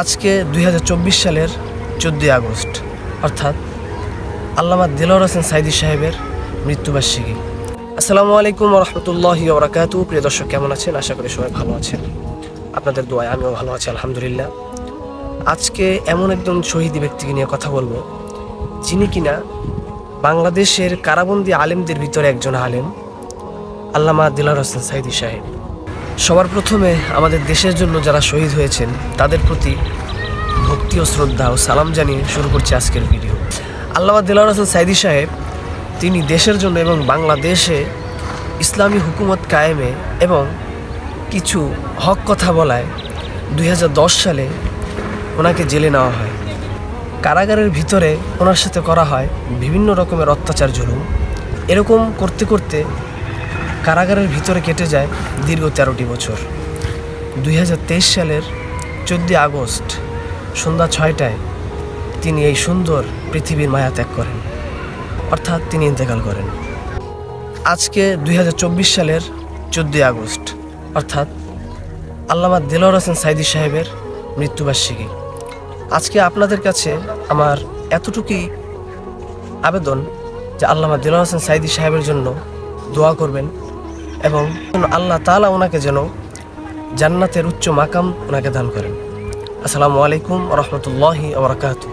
আজকে দুই হাজার চব্বিশ সালের চোদ্দোই আগস্ট, অর্থাৎ আল্লামা দিলর হোসেন সাইদি সাহেবের মৃত্যুবার্ষিকী। আসসালামু আলাইকুম রহমতুল্লাহ ওবরাকাতু প্রিয় দর্শক, কেমন আছেন? আশা করি সবাই ভালো আছেন। আপনাদের দোয়ায় আমিও ভালো আছি, আলহামদুলিল্লাহ। আজকে এমন একজন শহীদ ব্যক্তিকে নিয়ে কথা বলব, যিনি কিনা বাংলাদেশের কারাবন্দি আলেমদের ভিতরে একজন আলেম, আল্লামা দিলার হোসেন সাইদি সাহেব। সবার প্রথমে আমাদের দেশের জন্য যারা শহীদ হয়েছেন, তাদের প্রতি ভক্তি ও শ্রদ্ধা ও সালাম জানিয়ে শুরু করছি আজকের ভিডিও। আল্লাহ দিলার হোসেন সাইদি সাহেব, তিনি দেশের জন্য এবং বাংলাদেশে ইসলামী হুকুমত কায়েমে এবং কিছু হক কথা বলায় দুই হাজার দশ সালে ওনাকে জেলে নেওয়া হয়। কারাগারের ভিতরে ওনার সাথে করা হয় বিভিন্ন রকমের অত্যাচার, জুলুম। এরকম করতে করতে কারাগারের ভিতরে কেটে যায় দীর্ঘ তেরোটি বছর। দুই হাজার তেইশ সালের চোদ্দই আগস্ট সন্ধ্যা ছয়টায় তিনি এই সুন্দর পৃথিবীর মায়া ত্যাগ করেন। অর্থাৎ তিনি ইন্তেকাল করেন। আজকে দুই হাজার চব্বিশ সালের চোদ্দই আগস্ট, অর্থাৎ আল্লামা দিলর হোসেন সাইদি সাহেবের মৃত্যুবার্ষিকী। আজকে আপনাদের কাছে আমার এতটুকুই আবেদন যে আল্লামা দিলর হোসেন সাইদি সাহেবের জন্য দোয়া করবেন। এবং আল্লাহ তালা ওনাকে যেন জান্নাতের উচ্চ মাকাম ওনাকে দান করেন। আসসালামু আলাইকুম রহমতুল্লাহি আবরাকাতু